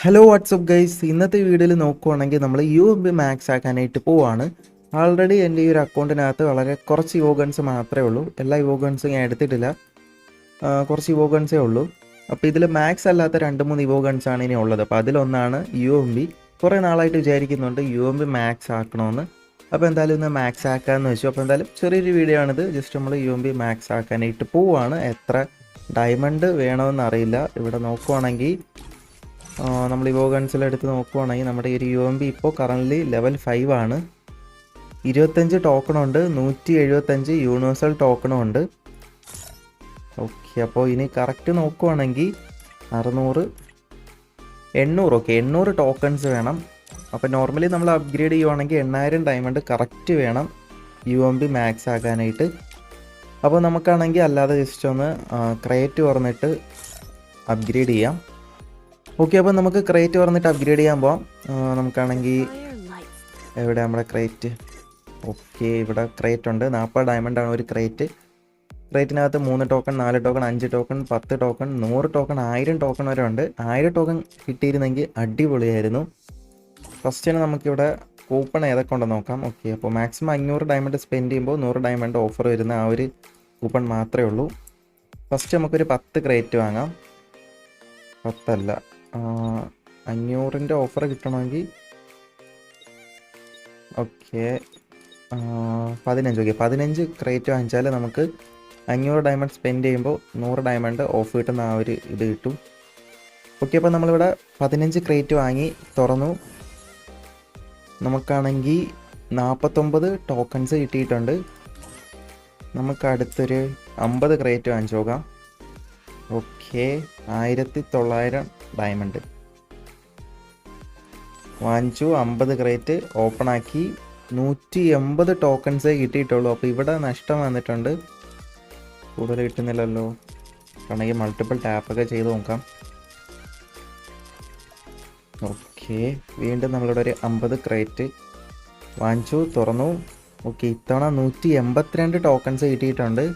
Hello WhatsApp guys ഇന്നത്തെ വീഡിയോയിൽ നോക്കുവാണെങ്കിൽ നമ്മൾ യു ബി മാക്സ് ആക്കാനായിട്ട് പോവാണ്. ആൾറെഡി എന്റെ ഈ ഒരു അക്കൗണ്ടിനകത്ത് വളരെ കുറച്ച് യോഗൺസ് മാത്രമേ ഉള്ളൂ. എല്ലാ യോഗൺസും ഞാൻ എടുത്തിട്ടില്ല. കുറച്ച് യോഗൺസേ ഉള്ളൂ. അപ്പോൾ ഇതിൽ മാക്സ് അല്ലാത്ത രണ്ട് മൂന്ന് യോഗൺസ് ആണ് ഇനി ഉള്ളത്. അപ്പോൾ അതിലൊന്നാണ് യു എം ബി കുറേ നാളായിട്ട് വിചാരിക്കുന്നുണ്ട് യു എം ബി മാക്സ് ആക്കണമെന്ന് അപ്പോൾ എന്തായാലും ഇന്ന് മാക്സ് ആക്കാമെന്ന് വെച്ചു. അപ്പോൾ എന്തായാലും ചെറിയൊരു വീഡിയോ ആണിത്. ജസ്റ്റ് നമ്മൾ യു എം ബി മാക്സ് ആക്കാനായിട്ട് പോവാണ്. എത്ര ഡയമണ്ട് വേണമെന്നറിയില്ല ഇവിടെ നോക്കുവാണെങ്കിൽ നമ്മൾ ഇവോ ഗൺസിൽ എടുത്ത് നോക്കുവാണെങ്കിൽ നമ്മുടെ ഈ ഒരു യു എം ബി ഇപ്പോൾ കറന്റ്ലി ലെവൽ ഫൈവ് ആണ്. ഇരുപത്തഞ്ച് ടോക്കണുണ്ട് നൂറ്റി എഴുപത്തഞ്ച് യൂണിവേഴ്സൽ ടോക്കണും ഉണ്ട്. ഓക്കെ അപ്പോൾ ഇനി കറക്റ്റ് നോക്കുവാണെങ്കിൽ അറുന്നൂറ് എണ്ണൂറ് ഓക്കെ എണ്ണൂറ് ടോക്കൺസ് വേണം. അപ്പോൾ നോർമലി നമ്മൾ അപ്ഗ്രേഡ് ചെയ്യുവാണെങ്കിൽ എണ്ണായിരം ഡയമണ്ട് കറക്റ്റ് വേണം യു എം ബി മാക്സ് ആക്കാനായിട്ട് അപ്പോൾ നമുക്കാണെങ്കിൽ അല്ലാതെ ജസ്റ്റ് ഒന്ന് ക്രേറ്റ് പറഞ്ഞിട്ട് അപ്ഗ്രേഡ് ചെയ്യാം. ഓക്കെ അപ്പോൾ നമുക്ക് ക്രേറ്റ് പറഞ്ഞിട്ട് അപ്ഗ്രേഡ് ചെയ്യാൻ പോവാം. നമുക്കാണെങ്കിൽ എവിടെ നമ്മുടെ ക്രേറ്റ് ഓക്കെ ഇവിടെ ക്രേറ്റ് ഉണ്ട്. നാൽപ്പത് ഡയമണ്ട് ആണ് ഒരു ക്രേറ്റ് ക്രേറ്റിനകത്ത് മൂന്ന് ടോക്കൺ നാല് ടോക്കൺ അഞ്ച് ടോക്കൺ പത്ത് ടോക്കൺ നൂറ് ടോക്കൺ ആയിരം ടോക്കൺ വരെ ഉണ്ട്. ആയിരം ടോക്കൺ കിട്ടിയിരുന്നെങ്കിൽ അടിപൊളിയായിരുന്നു. ഫസ്റ്റ് ഫസ്റ്റിന് നമുക്കിവിടെ കൂപ്പൺ ഏതൊക്കെ ഉണ്ടെന്ന് നോക്കാം. ഓക്കെ അപ്പോൾ മാക്സിമം അഞ്ഞൂറ് ഡയമണ്ട് സ്പെൻഡ് ചെയ്യുമ്പോൾ നൂറ് ഡയമണ്ട് ഓഫർ വരുന്ന ആ ഒരു കൂപ്പൺ മാത്രമേ ഉള്ളൂ. ഫസ്റ്റ് നമുക്കൊരു പത്ത് ക്രേറ്റ് വാങ്ങാം. പത്തല്ല. അഞ്ഞൂറിന്റെ ഓഫർ കിട്ടണമെങ്കിൽ ഓക്കെ പതിനഞ്ച് ഓക്കെ പതിനഞ്ച് ക്രേറ്റ് വാങ്ങിച്ചാൽ നമുക്ക് അഞ്ഞൂറ് ഡയമണ്ട് സ്പെൻഡ് ചെയ്യുമ്പോൾ നൂറ് ഡയമണ്ട് ഓഫ് കിട്ടുന്ന ആ ഒരു ഇത് കിട്ടും. ഓക്കെ അപ്പോൾ നമ്മളിവിടെ പതിനഞ്ച് ക്രേറ്റ് വാങ്ങി തുറന്നു. നമുക്കാണെങ്കിൽ നാൽപ്പത്തൊമ്പത് ടോക്കൺസ് കിട്ടിയിട്ടുണ്ട്. നമുക്ക് അടുത്തൊരു അമ്പത് ക്രേറ്റ് വാങ്ങിച്ചു നോക്കാം. ഓക്കെ ആയിരത്തി തൊള്ളായിരം ഡയമണ്ട് വാങ്ങിച്ചു. അമ്പത് ക്രേറ്റ് ഓപ്പൺ ആക്കി നൂറ്റി എൺപത് ടോക്കൺസേ കിട്ടിയിട്ടുള്ളൂ. അപ്പോൾ ഇവിടെ നഷ്ടം വന്നിട്ടുണ്ട്. കൂടുതൽ കിട്ടുന്നില്ലല്ലോ. വേണമെങ്കിൽ മൾട്ടിപ്പിൾ ടാപ്പൊക്കെ ചെയ്ത് നോക്കാം. ഓക്കെ. വീണ്ടും നമ്മളിവിടെ ഒരു അമ്പത് ക്രേറ്റ് വാങ്ങിച്ചു. തുറന്നു. ഓക്കെ. ഇത്തവണ നൂറ്റി എൺപത്തിരണ്ട് ടോക്കൺസ് കിട്ടിയിട്ടുണ്ട്.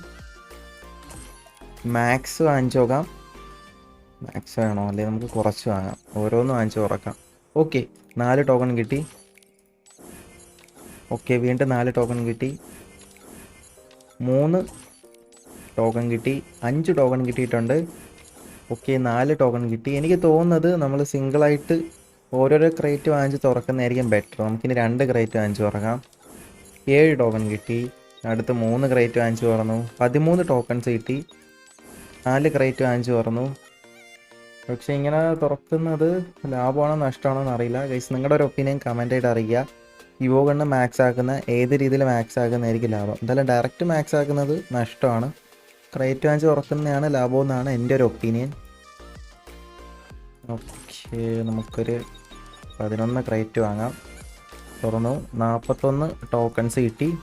മാക്സ് വാങ്ങിച്ചു നോക്കാം. മാക്സ് വേണോ? അല്ലെങ്കിൽ നമുക്ക് കുറച്ച് വാങ്ങാം. ഓരോന്ന് വാങ്ങിച്ച് കുറക്കാം. ഓക്കെ നാല് ടോക്കൺ കിട്ടി. ഓക്കെ വീണ്ടും നാല് ടോക്കൺ കിട്ടി. മൂന്ന് ടോക്കൺ കിട്ടി. അഞ്ച് ടോക്കൺ കിട്ടിയിട്ടുണ്ട്. ഓക്കെ നാല് ടോക്കൺ കിട്ടി. എനിക്ക് തോന്നുന്നത് നമ്മൾ സിംഗിളായിട്ട് ഓരോരോ ക്രേറ്റ് വാങ്ങിച്ച് തുറക്കുന്നതായിരിക്കും ബെറ്റർ നമുക്കിനി രണ്ട് ക്രേറ്റ് വാങ്ങിച്ച് തുറക്കാം. ഏഴ് ടോക്കൺ കിട്ടി. അടുത്ത് മൂന്ന് ക്രേറ്റ് വാങ്ങിച്ച് തുറന്നു. പതിമൂന്ന് ടോക്കൺസ് കിട്ടി. നാല് ക്രേറ്റ് വാങ്ങിച്ച് തുറന്നു. പക്ഷേ ഇങ്ങനെ തുറക്കുന്നത് ലാഭമാണോ നഷ്ടമാണോ എന്ന് അറിയില്ല ഗൈസ് നിങ്ങളുടെ ഒരു ഒപ്പീനിയൻ കമന്റ് ആയിട്ട് അറിയിക്കുക യുവോ കണ്ണ് മാക്സ് ആക്കുന്ന ഏത് രീതിയിൽ മാക്സ് ആക്കുന്നതായിരിക്കും ലാഭം. എന്തായാലും ഡയറക്റ്റ് മാക്സ് ആക്കുന്നത് നഷ്ടമാണ്. ക്രേറ്റ് വാങ്ങിച്ച് തുറക്കുന്നതാണ് ലാഭം എന്നാണ് എന്റെ ഒരു ഒപ്പീനിയൻ ഓക്കെ നമുക്കൊരു പതിനൊന്ന് ക്രേറ്റ് വാങ്ങാം. തുറന്നു. നാൽപ്പത്തൊന്ന് ടോക്കൺസ് കിട്ടി.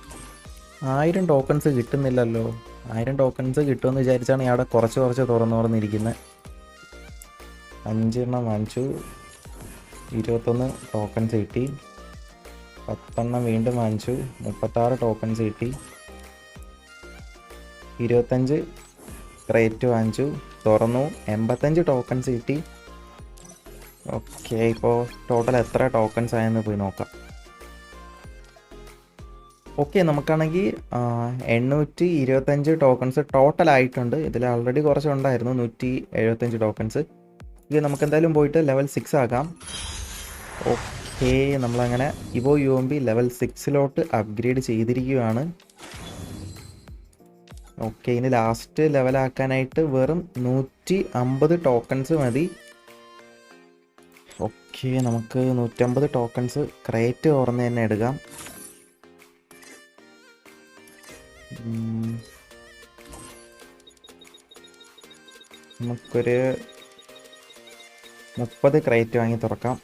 ആയിരം ടോക്കൺസ് കിട്ടുന്നില്ലല്ലോ. ആയിരം ടോക്കൺസ് കിട്ടുമെന്ന് വിചാരിച്ചാണ് ഇവിടെ കുറച്ച് കുറച്ച് തുറന്നു തുറന്നിരിക്കുന്നത് അഞ്ചെണ്ണം വാങ്ങിച്ചു. ഇരുപത്തൊന്ന് ടോക്കൺസ് കിട്ടി. പത്തെണ്ണം വീണ്ടും വാങ്ങിച്ചു. മുപ്പത്താറ് ടോക്കൺസ് കിട്ടി. ഇരുപത്തഞ്ച് ക്രേറ്റ് വാങ്ങിച്ചു. തുറന്നു. എൺപത്തഞ്ച് ടോക്കൺസ് കിട്ടി. ഓക്കെ ഇപ്പോൾ ടോട്ടൽ എത്ര ടോക്കൺസ് ആയെന്ന് പോയി നോക്കാം. ഓക്കെ നമുക്കാണെങ്കിൽ എണ്ണൂറ്റി ഇരുപത്തഞ്ച് ടോക്കൺസ് ടോട്ടൽ ആയിട്ടുണ്ട്. ഇതിൽ ഓൾറെഡി കുറച്ചുണ്ടായിരുന്നു. നൂറ്റി എഴുപത്തഞ്ച് ടോക്കൺസ് ഇത് നമുക്ക് എന്തായാലും പോയിട്ട് ലെവൽ സിക്സ് ആകാം. ഓക്കെ നമ്മളങ്ങനെ evo U M B level സിക്സിലോട്ട് upgrade ചെയ്തിരിക്കുകയാണ്. ഓക്കെ ഇനി ലാസ്റ്റ് ലെവലാക്കാനായിട്ട് വെറും നൂറ്റി അമ്പത് ടോക്കൺസ് മതി. ഓക്കെ നമുക്ക് നൂറ്റമ്പത് ടോക്കൺസ് ക്രേറ്റ് ഓർന്ന് തന്നെ എടുക്കാം. നമുക്കൊരു മുപ്പത് ക്രേറ്റ് വാങ്ങി തുറക്കാം.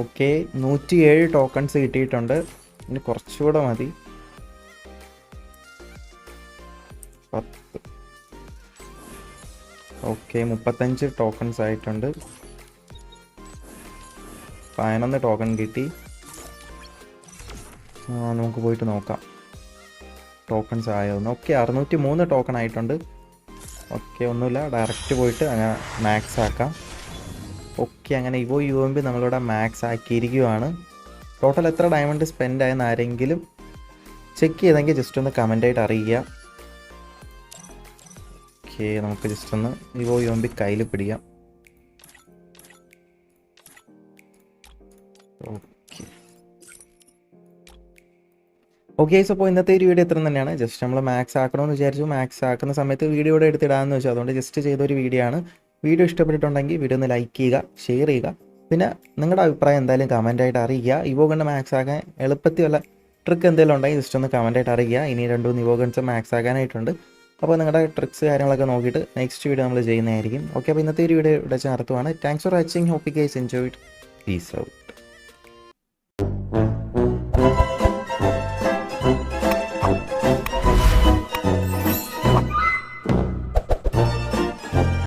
ഓക്കെ നൂറ്റി ഏഴ് ടോക്കൺസ് കിട്ടിയിട്ടുണ്ട്. ഇനി കുറച്ചുകൂടെ മതി. പത്ത്. ഓക്കെ മുപ്പത്തഞ്ച് ടോക്കൺസ് ആയിട്ടുണ്ട്. പതിനൊന്ന് ടോക്കൺ കിട്ടി. നമുക്ക് പോയിട്ട് നോക്കാം. ടോക്കൺസ് ആയോ ഓക്കെ അറുന്നൂറ്റി മൂന്ന് ടോക്കൺ ആയിട്ടുണ്ട്. ഓക്കെ ഒന്നുമില്ല. ഡയറക്റ്റ് പോയിട്ട് അങ്ങനെ മാക്സ് ആക്കാം. ഓക്കെ അങ്ങനെ ഇവോ യു എം ബി നമ്മളിവിടെ മാക്സ് ആക്കിയിരിക്കുവാണ്. ടോട്ടൽ എത്ര ഡയമണ്ട് സ്പെൻഡ് ആയെന്ന് ആരെങ്കിലും ചെക്ക് ചെയ്തെങ്കിൽ ജസ്റ്റ് ഒന്ന് കമന്റായിട്ട് അറിയിക്കുക. ഓക്കെ നമുക്ക് ജസ്റ്റ് ഒന്ന് ഇവോ യു എം ബി കയ്യിൽ പിടിക്കാം. ഓക്കെ. ഓക്കെ സോ അപ്പോൾ ഇന്നത്തെ ഒരു വീഡിയോ ഇത്ര തന്നെയാണ്. ജസ്റ്റ് നമ്മൾ മാക്സ് ആക്കണമെന്ന് വിചാരിച്ചു. മാക്സ് ആക്കുന്ന സമയത്ത് വീഡിയോ കൂടെ എടുത്തിടാമെന്ന് വെച്ചു. അതുകൊണ്ട് ജസ്റ്റ് ചെയ്തൊരു വീഡിയോ ആണ്. വീഡിയോ ഇഷ്ടപ്പെട്ടിട്ടുണ്ടെങ്കിൽ വീഡിയോ ഒന്ന് ലൈക്ക് ചെയ്യുക ഷെയർ ചെയ്യുക. പിന്നെ നിങ്ങളുടെ അഭിപ്രായം എന്തായാലും കമന്റായിട്ട് അറിയിക്കുക. ഇവോ കണ്ട് മാക്സ് ആക്കാൻ എളുപ്പത്തിൽ വല്ല ട്രിക്ക് എന്തെങ്കിലും ഉണ്ടെങ്കിൽ ജസ്റ്റ് ഒന്ന് കമന്റായിട്ട് അറിയിക്കുക. ഇനി രണ്ട് മൂന്ന് ഗൺസ് മാക്സ് ആക്കാനായിട്ടുണ്ട്. അപ്പോൾ നിങ്ങളുടെ ട്രിക്സ് കാര്യങ്ങളൊക്കെ നോക്കിയിട്ട് നെക്സ്റ്റ് വീഡിയോ നമ്മൾ ചെയ്യുന്നതായിരിക്കും. ഓക്കെ അപ്പോൾ ഇന്നത്തെ ഒരു വീഡിയോ ഇവിടെ ചേർത്തുവാണ് thanks for watching hope you guys enjoyed peace out